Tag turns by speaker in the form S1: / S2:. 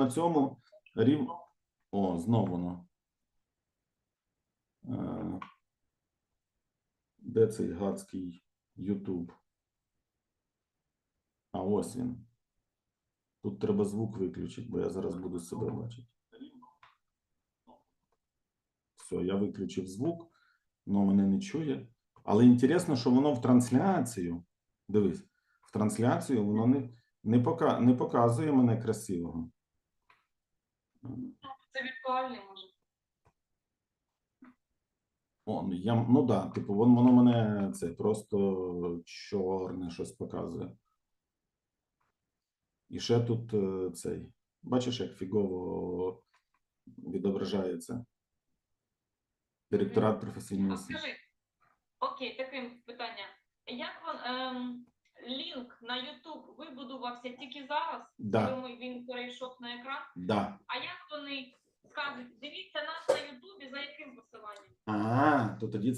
S1: на цьому рів... О, знову воно. Е, Де цей гадський YouTube? А ось він. Тут треба звук виключити, бо я зараз буду себе бачити. Все, я виключив звук, воно мене не чує. Але інтересно, що воно в трансляцію. Дивись, в трансляцію воно не, не, пока, не показує мене красивого.
S2: Це віртуальний може.
S1: О, я, ну да, типу, вон, воно мене це просто чорне щось показує. І ще тут е, цей. Бачиш, як фігово відображається. Директорат професійної освіти.
S2: Скажи, окей, таке питання. Як вон, ем, лінк на YouTube вибудувався тільки зараз,
S1: Да,
S2: думаю, він перейшов на екран?
S1: да.
S2: А як вони кажуть, дивіться нас на Ютубі, за яким посиланням?
S1: А, то тоді